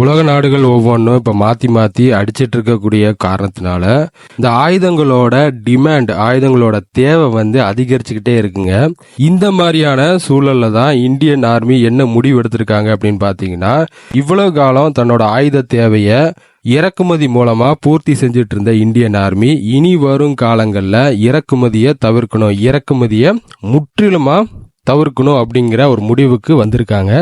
உலக நாடுகள் ஒவ்வொன்றும் இப்போ மாற்றி மாற்றி அடிச்சிட்டு இருக்கக்கூடிய காரணத்தினால இந்த ஆயுதங்களோட டிமாண்ட் ஆயுதங்களோட தேவை வந்து அதிகரிச்சுக்கிட்டே இருக்குங்க. இந்த மாதிரியான சூழல்ல தான் இந்தியன் ஆர்மி என்ன முடிவு எடுத்திருக்காங்க அப்படின்னு பார்த்தீங்கன்னா இவ்வளவு காலம் தன்னோட ஆயுத தேவையை இறக்குமதி மூலமா பூர்த்தி செஞ்சுட்டு இருந்த இந்தியன் ஆர்மி இனி வரும் காலங்களில் இறக்குமதியை தவிர்க்கணும். இறக்குமதியை முற்றிலுமா தவிர்க்கணும் அப்படிங்கிற ஒரு முடிவுக்கு வந்திருக்காங்க.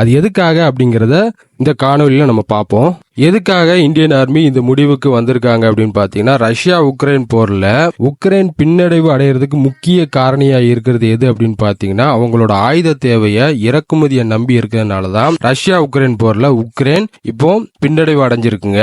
அது எதுக்காக அப்படிங்கிறத இந்த காணொலியில் நம்ம பார்ப்போம். எதுக்காக இந்தியன் ஆர்மி இந்த முடிவுக்கு வந்திருக்காங்க அப்படின்னு பார்த்தீங்கன்னா ரஷ்யா உக்ரைன் போரில் உக்ரைன் பின்னடைவு அடையிறதுக்கு முக்கிய காரணியாக இருக்கிறது எது அப்படின்னு பார்த்தீங்கன்னா அவங்களோட ஆயுத தேவையை இறக்குமதியை நம்பி இருக்கிறதுனால தான் ரஷ்யா உக்ரைன் போரில் உக்ரைன் இப்போ பின்னடைவு அடைஞ்சிருக்குங்க.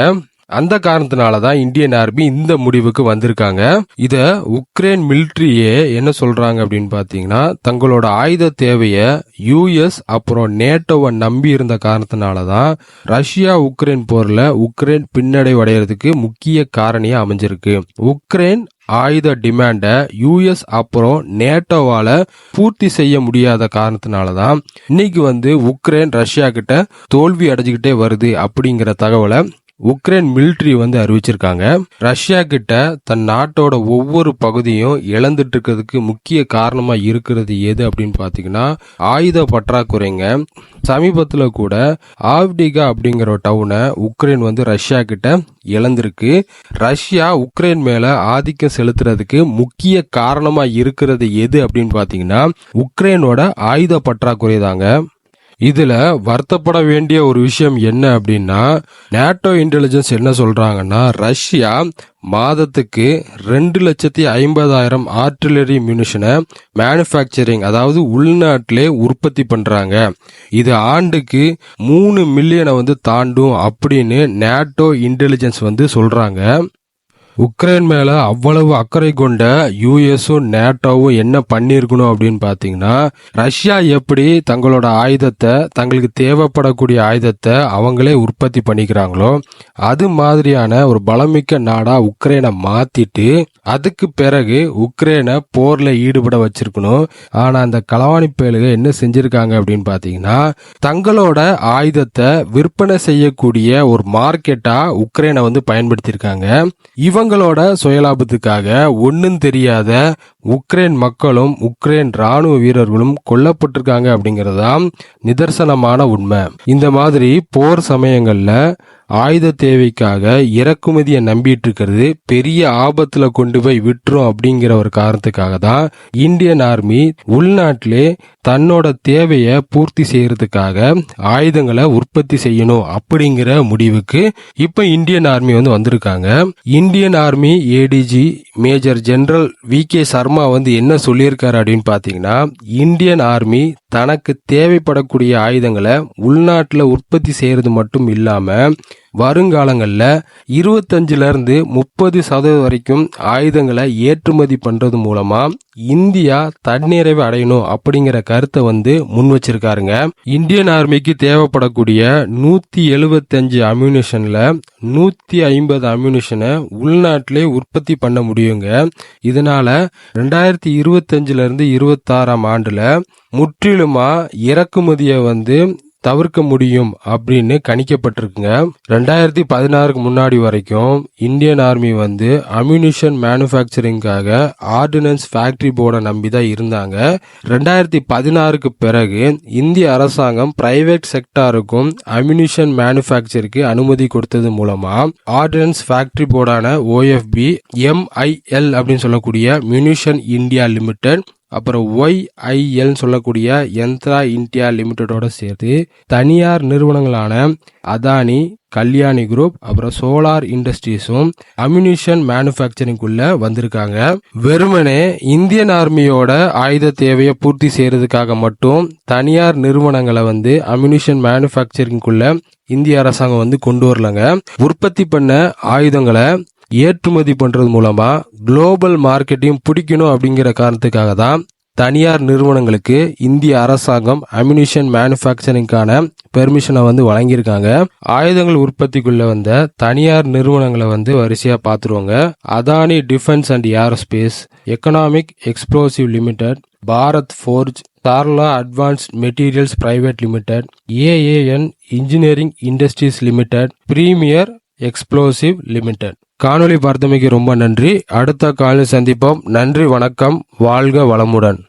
அந்த காரணத்தினால தான் இந்தியன் ஆர்மி இந்த முடிவுக்கு வந்திருக்காங்க. இத உக்ரைன் மிலிட்ரியே என்ன சொல்றாங்க அப்படின்னு பாத்தீங்கன்னா தங்களோட ஆயுத தேவையை யூஎஸ் அப்புறம் நேட்டோவை நம்பி இருந்த காரணத்தினால தான் ரஷ்யா உக்ரைன் போர்ல உக்ரைன் பின்னடைவடைகிறதுக்கு முக்கிய காரணியா அமைஞ்சிருக்கு. உக்ரைன் ஆயுத டிமாண்டை யூஎஸ் அப்புறம் நேட்டோவால பூர்த்தி செய்ய முடியாத காரணத்தினால தான் இன்னைக்கு வந்து உக்ரைன் ரஷ்யா கிட்ட தோல்வி அடைஞ்சுக்கிட்டே வருது அப்படிங்கிற தகவலை உக்ரைன் மிலிட்ரி வந்து அறிவிச்சிருக்காங்க. ரஷ்யா கிட்ட தன் நாட்டோட ஒவ்வொரு பகுதியும் இழந்துட்டு இருக்கிறதுக்கு முக்கிய காரணமா இருக்கிறது எது அப்படின்னு பாத்தீங்கன்னா ஆயுத பற்றாக்குறைங்க. சமீபத்துல கூட ஆவ்டிகா அப்படிங்கிற டவுனை உக்ரைன் வந்து ரஷ்யா கிட்ட இழந்திருக்கு. ரஷ்யா உக்ரைன் மேல ஆதிக்கம் செலுத்துறதுக்கு முக்கிய காரணமா இருக்கிறது எது அப்படின்னு பாத்தீங்கன்னா உக்ரைனோட ஆயுத பற்றாக்குறை தாங்க. இதுல வருத்தப்பட வேண்டிய ஒரு விஷயம் என்ன அப்படின்னா நேட்டோ இன்டெலிஜென்ஸ் என்ன சொல்றாங்கன்னா ரஷ்யா மாதத்துக்கு ரெண்டு லட்சத்தி ஐம்பதாயிரம் ஆர்டிலரி மியூனிஷனை மேனுஃபேக்சரிங் அதாவது உள்நாட்டிலே உற்பத்தி பண்றாங்க. இது ஆண்டுக்கு மூணு மில்லியனை வந்து தாண்டும் அப்படின்னு நேட்டோ இன்டெலிஜென்ஸ் வந்து சொல்றாங்க. உக்ரைன் மேலே அவ்வளவு அக்கறை கொண்ட யூஎஸும் நேட்டோவும் என்ன பண்ணியிருக்கணும் அப்படின்னு பார்த்தீங்கன்னா ரஷ்யா எப்படி தங்களோட ஆயுதத்தை தங்களுக்கு தேவைப்படக்கூடிய ஆயுதத்தை அவங்களே உற்பத்தி பண்ணிக்கிறாங்களோ அது மாதிரியான ஒரு பலமிக்க நாடாக உக்ரைனை மாற்றிட்டு அதுக்கு பிறகு உக்ரைனை போரில் ஈடுபட வச்சிருக்கணும். ஆனால் அந்த களவாணி பயலுக என்ன செஞ்சுருக்காங்க அப்படின்னு பார்த்தீங்கன்னா தங்களோட ஆயுதத்தை விற்பனை செய்யக்கூடிய ஒரு மார்க்கெட்டாக உக்ரைனை வந்து பயன்படுத்தியிருக்காங்க. தங்களோட சுயலாபத்துக்காக ஒன்றும் தெரியாத உக்ரைன் மக்களும் உக்ரைன் ராணுவ வீரர்களும் கொல்லப்பட்டிருக்காங்க அப்படிங்கறதுதான் நிதர்சனமான உண்மை. இந்த மாதிரி போர் சமயங்கள்ல ஆயுத தேவைக்காக இறக்குமதியை நம்பிட்டு இருக்கிறது பெரிய ஆபத்துல கொண்டு போய் விட்டுரும் அப்படிங்கிற ஒரு காரணத்துக்காக தான் இந்தியன் ஆர்மி உள்நாட்டிலே தன்னோட தேவையை பூர்த்தி செய்யறதுக்காக ஆயுதங்களை உற்பத்தி செய்யணும் அப்படிங்கிற முடிவுக்கு இப்ப இந்தியன் ஆர்மி வந்து வந்திருக்காங்க. Indian army ADG major general V K Sharma வந்து என்ன சொல்லியிருக்காரு அப்படின்னு பாத்தீங்கன்னா இந்தியன் ஆர்மி தனக்கு தேவைப்படக்கூடிய ஆயுதங்களை உள்நாட்டில் உற்பத்தி செய்யறது மட்டும் இல்லாம வருங்காலங்களில் இருபத்தஞ்சிலேருந்து முப்பது சதவீதம் வரைக்கும் ஆயுதங்களை ஏற்றுமதி பண்ணுறது மூலமாக இந்தியா தன்னிறைவு அடையணும் அப்படிங்கிற கருத்தை வந்து முன் வச்சிருக்காருங்க. இந்தியன் ஆர்மிக்கு தேவைப்படக்கூடிய நூற்றி எழுபத்தஞ்சு அம்யூனிஷனில் நூற்றி ஐம்பது அம்யூனிஷனை உள்நாட்டிலே உற்பத்தி பண்ண முடியுங்க. இதனால் ரெண்டாயிரத்தி இருபத்தஞ்சுலேருந்து இருபத்தாறாம் ஆண்டில் முற்றிலுமாக இறக்குமதியை வந்து தவிர்க்க முடியும் அப்படின்னு கணிக்கப்பட்டிருக்குங்க. ரெண்டாயிரத்தி பதினாறுக்கு முன்னாடி வரைக்கும் இந்தியன் ஆர்மி வந்து அம்யூனிஷன் மேனுஃபேக்சரிங்காக ஆர்டினன்ஸ் ஃபேக்டரி போர்டை நம்பி தான் இருந்தாங்க. ரெண்டாயிரத்தி பதினாறுக்கு பிறகு இந்திய அரசாங்கம் பிரைவேட் செக்டாருக்கும் அம்யூனிஷன் மேனுஃபேக்சருக்கு அனுமதி கொடுத்தது மூலமா ஆர்டினன்ஸ் ஃபேக்டரி போர்டான ஓஎஃப்பி எம்ஐஎல் அப்படின்னு சொல்லக்கூடிய மியூனிஷன் இந்தியா லிமிடெட் அப்புறம் ஒய்ஐஎல் சொல்லக்கூடிய யந்த்ரா இந்தியா லிமிடெடோட சேர்த்து தனியார் நிறுவனங்களான அதானி கல்யாணி குரூப் அப்புறம் சோலார் இண்டஸ்ட்ரீஸும் அம்யூனிஷன் மேனுஃபேக்சரிங்குள்ள வந்திருக்காங்க. வெறுமனே இந்தியன் ஆர்மியோட ஆயுத தேவையை பூர்த்தி செய்யறதுக்காக மட்டும் தனியார் நிறுவனங்களை வந்து அம்யூனிஷன் மேனுஃபேக்சரிங்குள்ள இந்திய அரசாங்கம் வந்து கொண்டு வரலங்க. உற்பத்தி பண்ண ஆயுதங்களை ஏற்றுமதி பண்ணுறது மூலமாக குளோபல் மார்க்கெட்டையும் பிடிக்கணும் அப்படிங்கிற காரணத்துக்காக தான் தனியார் நிறுவனங்களுக்கு இந்திய அரசாங்கம் அம்யூனிஷன் மேனுஃபேக்சரிங்கான பெர்மிஷனை வந்து வழங்கியிருக்காங்க. ஆயுதங்கள் உற்பத்திக்குள்ள வந்த தனியார் நிறுவனங்களை வந்து வரிசையாக பார்த்துருவாங்க. Adani defence and aerospace economic explosive limited Bharat forge Charla advanced materials private limited AAN engineering industries limited premier explosive limited காணொலி பார்த்தமைக்கு ரொம்ப நன்றி. அடுத்த காலில் சந்திப்போம். நன்றி வணக்கம். வாழ்க வளமுடன்.